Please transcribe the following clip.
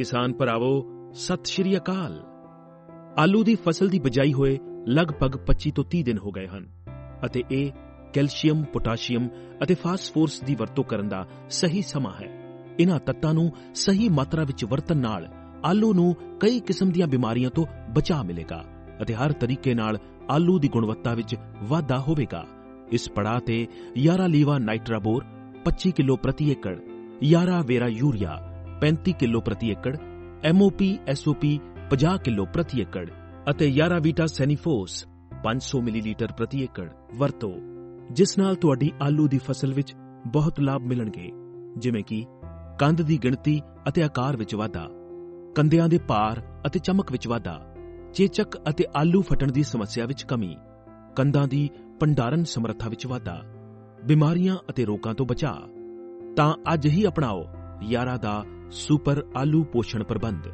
ਕਿਸਾਨ ਭਰਾਵੋ, ਸਤਿ ਸ਼੍ਰੀ ਅਕਾਲ। ਆਲੂ ਦੀ ਫਸਲ ਦੀ ਬਜਾਈ ਹੋਏ ਲਗਭਗ 25 ਤੋਂ 30 ਦਿਨ ਹੋ ਗਏ ਹਨ, ਅਤੇ ਇਹ ਕੈਲਸ਼ੀਅਮ, ਪੋਟਾਸ਼ੀਅਮ ਅਤੇ ਫਾਸਫੋਰਸ ਦੀ ਵਰਤੋਂ ਕਰਨ ਦਾ ਸਹੀ ਸਮਾਂ ਹੈ। ਇਹਨਾਂ ਤੱਤਾਂ ਨੂੰ ਸਹੀ ਮਾਤਰਾ ਵਿੱਚ ਵਰਤਣ ਨਾਲ ਆਲੂ ਨੂੰ ਕਈ ਕਿਸਮ ਦੀਆਂ ਬਿਮਾਰੀਆਂ ਤੋਂ ਬਚਾਅ ਮਿਲੇਗਾ ਅਤੇ ਹਰ ਤਰੀਕੇ ਨਾਲ ਆਲੂ ਦੀ ਗੁਣਵੱਤਾ ਵਿੱਚ ਵਾਧਾ ਹੋਵੇਗਾ। ਇਸ ਪੜਾਅ ਤੇ ਯਾਰਾ ਲੀਵਾ ਨਾਈਟਰਾਬੋਰ 25 ਕਿਲੋ ਪ੍ਰਤੀ ਏਕੜ ਯਾਰਾ ਵੇਰਾ ਯੂਰੀਆ 35 ਕਿਲੋ ਪ੍ਰਤੀ ਏਕੜ ਐਮਓਪੀ ਐਸਓਪੀ 50 ਕਿਲੋ ਪ੍ਰਤੀ ਏਕੜ ਅਤੇ ਯਾਰਾ ਸੈਨੀਫੋਸ 500 ਮਿਲੀਲੀਟਰ ਪ੍ਰਤੀ ਏਕੜ ਵਰਤੋ, ਜਿਸ ਨਾਲ ਤੁਹਾਡੀ ਆਲੂ ਦੀ ਫਸਲ ਵਿੱਚ ਬਹੁਤ ਲਾਭ ਮਿਲਣਗੇ, ਜਿਵੇਂ ਕਿ ਕੰਦ ਦੀ ਗਿਣਤੀ ਅਤੇ ਆਕਾਰ ਵਿੱਚ ਵਾਧਾ ਕੰਦਿਆਂ ਦੇ ਭਾਰ ਅਤੇ ਚਮਕ ਵਿੱਚ ਵਾਧਾ, ਚੇਚਕ ਅਤੇ ਆਲੂ ਫਟਣ ਦੀ ਸਮੱਸਿਆ ਵਿੱਚ ਕਮੀ ਕੰਦਾਂ ਦੀ ਭੰਡਾਰਨ ਸਮਰੱਥਾ ਵਿੱਚ ਵਾਧਾ, ਬਿਮਾਰੀਆਂ ਅਤੇ ਰੋਗਾਂ ਤੋਂ ਬਚਾਅ। ਤਾਂ ਅੱਜ ਹੀ ਅਪਣਾਓ ਯਾਰਾ ਦਾ ਸੁਪਰ ਆਲੂ ਪੋਸ਼ਣ ਪ੍ਰਬੰਧ